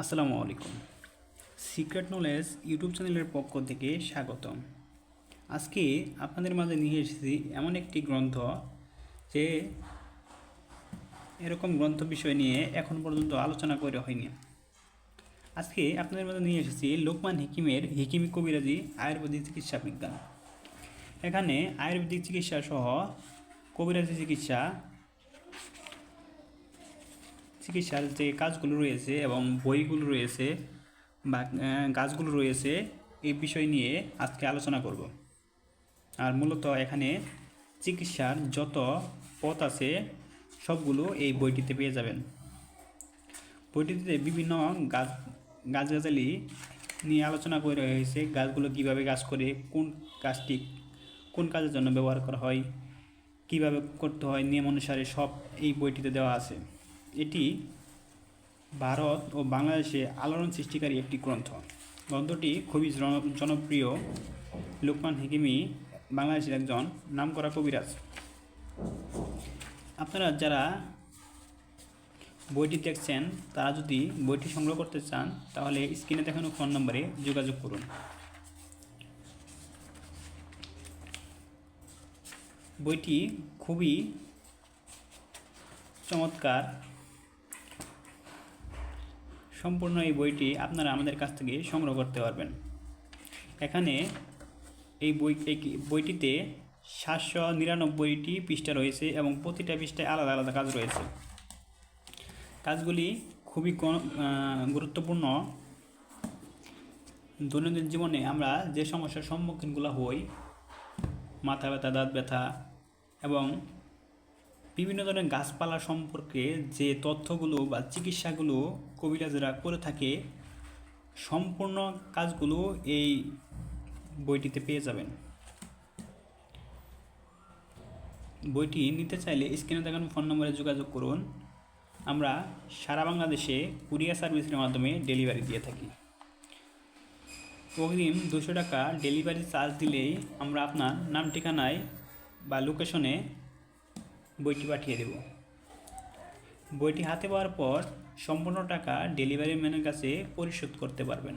আসসালামু আলাইকুম। Secret knowledge YouTube চ্যানেলের পক্ষ থেকে স্বাগতম। আজকে আপনাদের মাঝে নিয়ে এসেছি এমন একটি গ্রন্থ যে এরকম গ্রন্থ বিষয় নিয়ে এখন পর্যন্ত আলোচনা করে হয়নি। আজকে আপনাদের মাঝে নিয়ে এসেছি লোকমান হিকিমের হিকিমি কবিরাজি আয়ুর্বেদিক চিকিৎসা বিজ্ঞান। এখানে আয়ুর্বেদিক চিকিৎসা সহ কবিরাজি চিকিৎসা চিকিৎসার যে কাজগুলো রয়েছে এবং বইগুলো রয়েছে বা গাছগুলো রয়েছে, এই বিষয় নিয়ে আজকে আলোচনা করব। আর মূলত এখানে চিকিৎসার যত পথ আছে, সবগুলো এই বইটিতে পেয়ে যাবেন। বইটিতে বিভিন্ন গাছ, গাছগাছালি নিয়ে আলোচনা করে হয়েছে, গাছগুলো কীভাবে গাছ করে, কোন গাছটি কোন কাজের জন্য ব্যবহার করা হয়, কীভাবে করতে হয়, নিয়ম অনুসারে সব এই বইটিতে দেওয়া আছে। এটি ভারত ও বাংলাদেশে আলোড়ন সৃষ্টিকারী একটি গ্রন্থ। গ্রন্থটি খুবই জন- জনপ্রিয়। লোকমান হিকিমি বাংলাদেশের একজন নামকরা কবিরাজ। আপনারা যারা বইটি দেখছেন, তারা যদি বইটি সংগ্রহ করতে চান, তাহলে স্ক্রিনে দেখানো ফোন নম্বরে যোগাযোগ করুন। বইটি খুবই চমৎকার। সম্পূর্ণ এই বইটি আপনারা আমাদের কাছ থেকে সংগ্রহ করতে পারবেন। এখানে এই বই, এই বইটিতে সাতশো নিরানব্বইটি পৃষ্ঠা রয়েছে এবং প্রতিটা পৃষ্ঠায় আলাদা আলাদা কাজ রয়েছে। কাজগুলি খুবই গুরুত্বপূর্ণ। দৈনন্দিন জীবনে আমরা যে সমস্যার সম্মুখীনগুলো হই, মাথা ব্যথা, দাঁত ব্যথা এবং বিভিন্ন ধরনের গাছপালা সম্পর্কে যে তথ্যগুলো বা চিকিৎসাগুলো কবিরাজরা করে থাকে, সম্পূর্ণ কাজগুলো এই বইটিতে পেয়ে যাবেন। বইটি নিতে চাইলে স্ক্রিনে দেখানো ফোন নম্বরে যোগাযোগ করুন। আমরা সারা বাংলাদেশে কুরিয়ার সার্ভিসের মাধ্যমে ডেলিভারি দিয়ে থাকি। অগ্রিম দুশো টাকা ডেলিভারি চার্জ দিলেই আমরা আপনার নাম, ঠিকানায় বা লোকেশনে বইটি পাঠিয়ে দেব। বইটি হাতে পাওয়ার পর সম্পূর্ণ টাকা ডেলিভারি ম্যানের কাছে পরিশোধ করতে পারবেন।